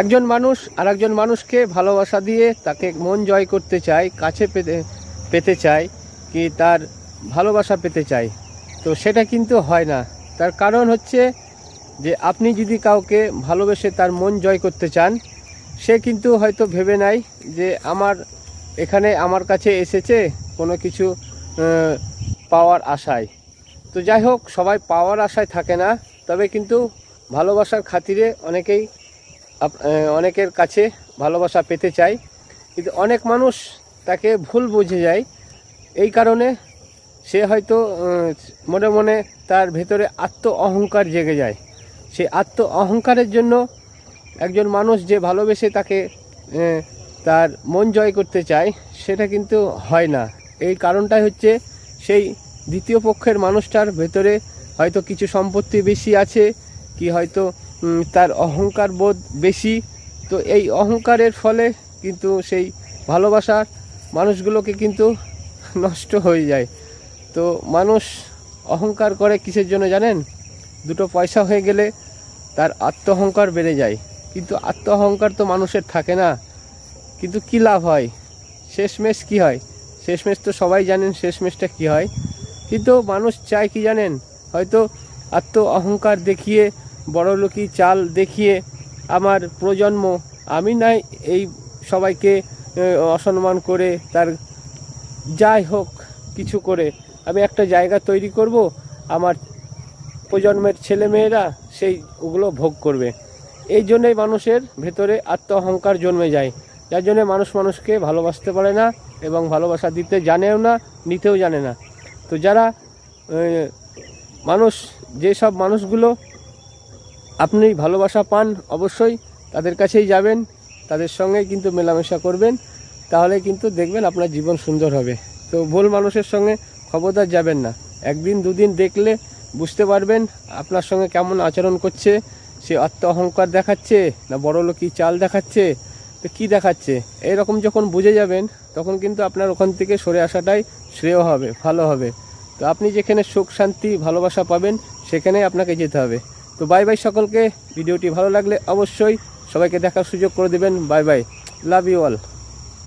একজন মানুষ আর একজন মানুষকে ভালোবাসা দিয়ে তাকে মন জয় করতে চায়, কাছে পেতে পেতে চায়, কি তার ভালোবাসা পেতে চায়। তো সেটা কিন্তু হয় না। তার কারণ হচ্ছে যে আপনি যদি কাউকে ভালোবেসে তার মন জয় করতে চান, সে কিন্তু হয়তো ভেবে নেয় যে আমার এখানে আমার কাছে এসেছে কোনো কিছু পাওয়ার আশায়। তো যাই হোক, সবাই পাওয়ার আশায় থাকে না, তবে কিন্তু ভালোবাসার খাতিরে অনেকেই অনেকের কাছে ভালোবাসা পেতে চায় কিন্তু অনেক মানুষ তাকে ভুল বুঝে যায়। এই কারণে সে হয়তো মনে মনে তার ভেতরে আত্ম অহংকার জেগে যায়। সে আত্ম অহংকারের জন্য একজন মানুষ যে ভালোবেসে তাকে তার মন জয় করতে চায়, সেটা কিন্তু হয় না। এই কারণটাই হচ্ছে সেই দ্বিতীয় পক্ষের মানুষটার ভেতরে হয়তো কিছু সম্পত্তি বেশি আছে, কি হয়তো তার অহংকার বোধ বেশি। তো এই অহংকারের ফলে কিন্তু সেই ভালোবাসার মানুষগুলোকে কিন্তু নষ্ট হয়ে যায়। তো মানুষ অহংকার করে কিসের জন্য জানেন? দুটো পয়সা হয়ে গেলে তার আত্ম অহংকার বেড়ে যায়। কিন্তু আত্ম অহংকার তো মানুষের থাকে না। কিন্তু কী লাভ হয়? শেষমেশ কি হয়? শেষমেশ তো সবাই জানেন শেষমেশটা কি হয়। কিন্তু মানুষ চায় কি জানেন? হয়তো আত্ম অহংকার দেখিয়ে বড়লোকি চাল দেখিয়ে আমার প্রজন্ম, আমি নাই এই সবাইকে অসম্মান করে তার যাই হোক কিছু করে। আমি একটা জায়গা তৈরি করব, আমার প্রজন্মের ছেলেমেয়েরা সেই ওগুলো ভোগ করবে। এই জন্যই মানুষের ভেতরে আত্ম অহংকার জন্মে যায়। যার জন্য মানুষ মানুষকে ভালোবাসতে পারে না এবং ভালোবাসা দিতে জানেও না, নিতেও জানে না। তো যারা মানুষ, যেসব মানুষগুলো আপনি ভালোবাসা পান, অবশ্যই তাদের কাছেই যাবেন, তাদের সঙ্গে কিন্তু মেলামেশা করবেন, তাহলে কিন্তু দেখবেন আপনার জীবন সুন্দর হবে। তো ভুল মানুষের সঙ্গে খবরদার যাবেন না। একদিন, দুদিন দেখলে বুঝতে পারবেন আপনার সঙ্গে কেমন আচরণ করছে, সে আত্ম অহংকার দেখাচ্ছে না বড় লোকি চাল দেখাচ্ছে, তো কী দেখাচ্ছে? এরকম যখন বুঝে যাবেন, তখন কিন্তু আপনার ওখান থেকে সরে আসাটাই শ্রেয় হবে, ভালো হবে। তো আপনি যেখানে সুখ, শান্তি, ভালোবাসা পাবেন, সেখানেই আপনাকে যেতে হবে। তো বাই বাই সকলকে, ভিডিওটি ভালো লাগলে অবশ্যই সবাইকে দেখার সুযোগ করে দেবেন। Bye bye. Love you all